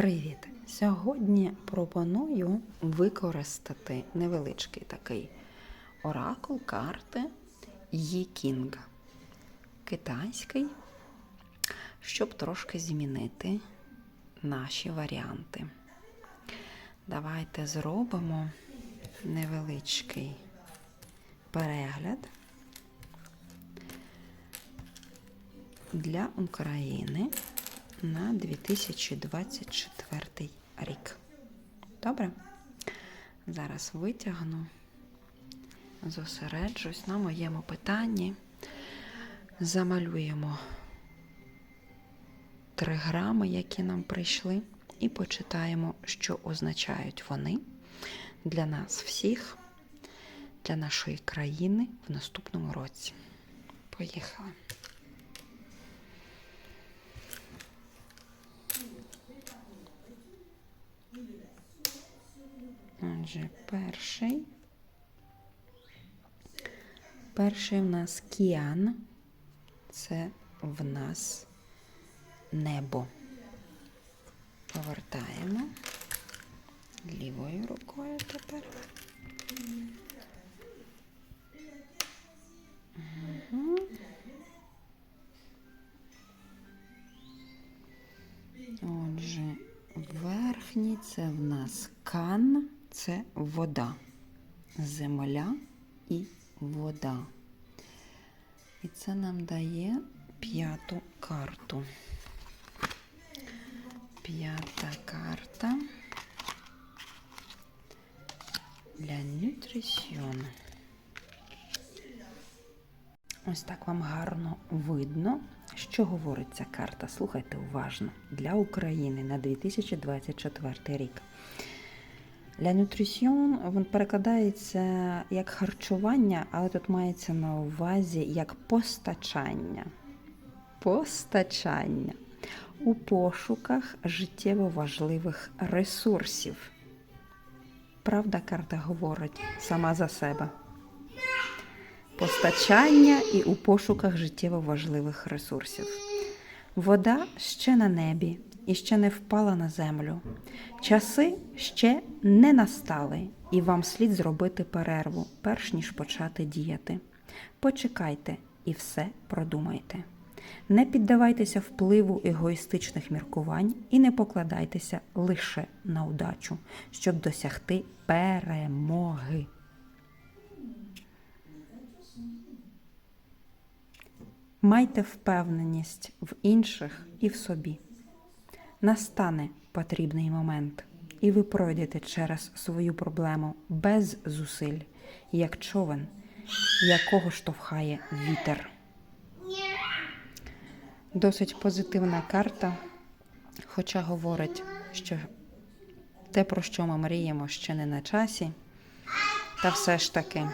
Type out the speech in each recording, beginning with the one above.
Привіт! Сьогодні пропоную використати невеличкий такий оракул карти Єкінга китайський, щоб трошки змінити наші варіанти. Давайте зробимо невеличкий перегляд для України на 2024 рік. Добре? Зараз витягну, зосереджусь на моєму питанні. Замалюємо три грами, які нам прийшли, і почитаємо, що означають вони для нас всіх, для нашої країни в наступному році. Поїхали! Отже, перший. Перший в нас кіан. Це в нас небо. Повертаємо лівою рукою тепер. Угу. Отже, верхній це в нас кан, це вода, земля і вода. І це нам дає п'яту карту. П'ята карта для нутрисьйону. Ось так вам гарно видно, що говорить ця карта. Слухайте уважно для України на 2024 рік. Для нутрисьйон він перекладається як харчування, але тут мається на увазі як постачання. Постачання у пошуках життєво важливих ресурсів. Правда, карта говорить сама за себе. Постачання і у пошуках життєво важливих ресурсів. Вода ще на небі і ще не впала на землю. Часи ще не настали, і вам слід зробити перерву, перш ніж почати діяти. Почекайте і все продумайте. Не піддавайтеся впливу егоїстичних міркувань і не покладайтеся лише на удачу, щоб досягти перемоги. Майте впевненість в інших і в собі. Настане потрібний момент, і ви пройдете через свою проблему без зусиль, як човен, якого штовхає вітер. Досить позитивна карта, хоча говорить, що те, про що ми мріємо, ще не на часі. Та все ж таки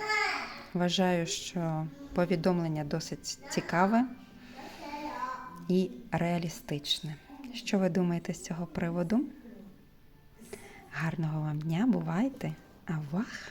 вважаю, що повідомлення досить цікаве і реалістичне. Що ви думаєте з цього приводу? Гарного вам дня, бувайте! Авах!